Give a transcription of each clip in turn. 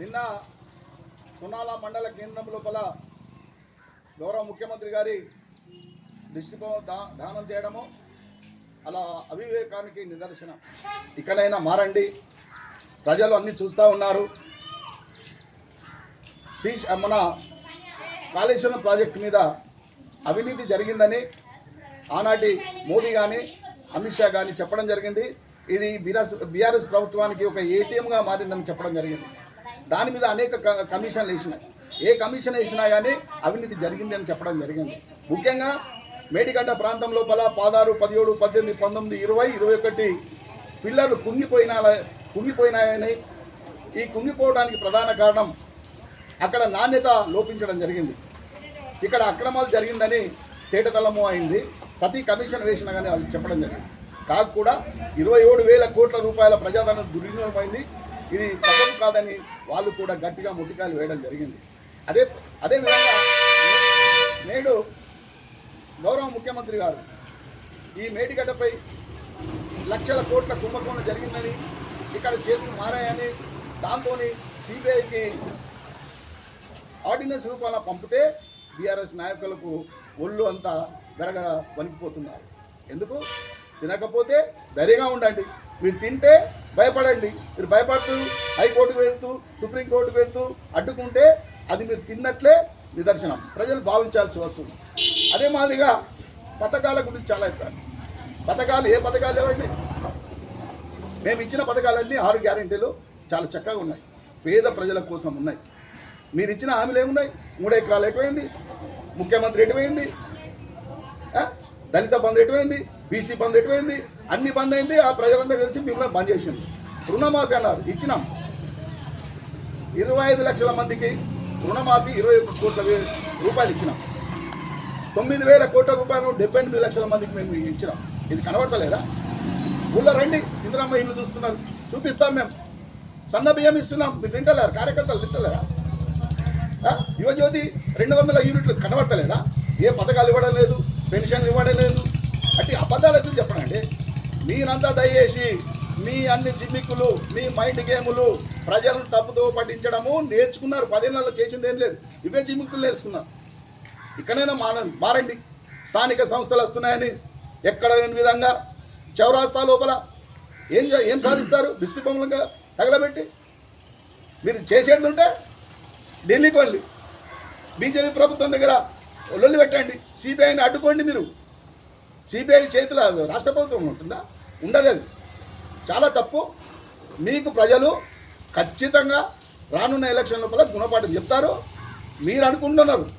నిన్న సునాల మండల కేంద్రం లోపల గౌరవ ముఖ్యమంత్రి గారి దృష్టి దా దానం చేయడము అలా అవివేకానికి నిదర్శనం. ఇకనైనా మారండి. ప్రజలు అన్నీ చూస్తూ ఉన్నారు. శ్రీ మన కాళేశ్వరం ప్రాజెక్టు మీద అవినీతి జరిగిందని ఆనాటి మోదీ కానీ అమిత్ షా కానీ చెప్పడం జరిగింది. ఇది బీఆర్ఎస్ బీఆర్ఎస్ ప్రభుత్వానికి ఒక ఏటీఎంగా మారిందని చెప్పడం జరిగింది. దాని మీద అనేక క- కమిషన్లు వేసినాయి. ఏ కమిషన్ వేసినా కానీ అవినీతి జరిగింది అని చెప్పడం జరిగింది. ముఖ్యంగా మేడిగడ్డ ప్రాంతం లోపల పదహారు పదిహేడు పద్దెనిమిది పంతొమ్మిది ఇరవై ఇరవై ఒకటి పిల్లలు కుంగిపోయిన కుంగిపోయినాయని ఈ కుంగిపోవడానికి ప్రధాన కారణం అక్కడ నాణ్యత లోపించడం జరిగింది. ఇక్కడ అక్రమాలు జరిగిందని తేటతలము అయింది. ప్రతి కమిషన్ వేసినా కానీ వాళ్ళు చెప్పడం జరిగింది. కాకుండా కూడా ఇరవై ఏడు వేల కోట్ల రూపాయల ప్రజాధనం దుర్వినియోగమైంది. ఇది సగం కాదని వాళ్ళు కూడా గట్టిగా ముట్టికాయలు వేయడం జరిగింది. అదే అదేవిధంగా నేడు గౌరవ ముఖ్యమంత్రి గారు ఈ మేడిగడ్డపై లక్షల కోట్ల కుంభకోణం జరిగిందని ఇక్కడ చేతులు మారాయని దాంతో సిబిఐకి ఆర్డినెన్స్ రూపంలో పంపితే బీఆర్ఎస్ నాయకులకు ఒళ్ళు అంతా గరగడ వణికిపోతున్నారు. ఎందుకు? తినకపోతే ధైర్యంగా ఉండండి. మీరు తింటే భయపడండి. మీరు భయపడుతూ హైకోర్టుకు వెళ్తూ సుప్రీంకోర్టుకు వెళ్తూ అడ్డుకుంటే అది మీరు తిన్నట్లే నిదర్శనం. ప్రజలు భావించాల్సి వస్తుంది అదే మాదిరిగా పథకాల గురించి చాలా చెప్పారు పథకాలు ఏ పథకాలు లేవండి? మేము ఇచ్చిన పథకాలన్నీ ఆరు గ్యారంటీలు చాలా చక్కగా ఉన్నాయి. పేద ప్రజల కోసం ఉన్నాయి. మీరు ఇచ్చిన హామీలు ఏమున్నాయి? మూడు ఎకరాలు ఎటువైంది ముఖ్యమంత్రి ఎటువైంది? దళిత బంధు ఎటువైంది? బీసీ బంద్ ఎటువైంది? అన్ని బంద్ అయింది ఆ ప్రజలందరూ కలిసి మిమ్మల్ని బంద్ చేసింది. రుణమాఫీ అన్నారు ఇచ్చినాం. ఇరవై ఐదు లక్షల మందికి రుణమాఫీ ఇరవై కోట్ల రూపాయలు ఇచ్చినాం. తొమ్మిది వేల కోట్ల రూపాయలు డెబ్బై ఎనిమిది లక్షల మందికి మేము ఇచ్చినాం. ఇది కనబడతలేదా? ఊళ్ళో రండి ఇందిరమ్మ ఇల్లు చూస్తున్నారు. చూపిస్తాం మేము. సన్న బియ్యం ఇస్తున్నాం. మీరు తింటలేరు? కార్యకర్తలు తింటలేరా? యువజ్యోతి రెండు వందల యూనిట్లు కనబడతలేదా? ఏ పథకాలు ఇవ్వడం లేదు పెన్షన్లు ఇవ్వడం లేదు అబద్ధాలు ఎందుకు చెప్పనండి? మీరంతా దయచేసి మీ అన్ని జిమ్మిక్కులు మీ మైండ్ గేములు ప్రజలను తప్పుదో పట్టించడము నేర్చుకున్నారు. పదేళ్ళలో చేసింది ఏం లేదు. ఇవే జిమ్మిక్కులు నేర్చుకున్నారు. ఇక్కడైనా మాన మారండి. స్థానిక సంస్థలు వస్తున్నాయని ఎక్కడ లేని విధంగా చౌరాస్తా లోపల ఏం ఏం సాధిస్తారు? దృష్టి బొమ్మలుగా తగలబెట్టి మీరు చేసేది ఉంటే ఢిల్లీకి వెళ్ళి బీజేపీ ప్రభుత్వం దగ్గర లొల్లి పెట్టండి. సిబిఐని అడ్డుకోండి మీరు. సిబిఐ చేతుల రాష్ట్ర ప్రభుత్వం ఉంటుందా? ఉండదు అది చాలా తప్పు. మీకు ప్రజలు ఖచ్చితంగా రానున్న ఎలక్షన్ లోపల గుణపాఠం చెప్తారు. మీరు అనుకుంటున్నారు.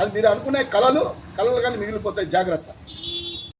అది మీరు అనుకునే కళలు కళలు కానీ మిగిలిపోతాయి. జాగ్రత్త.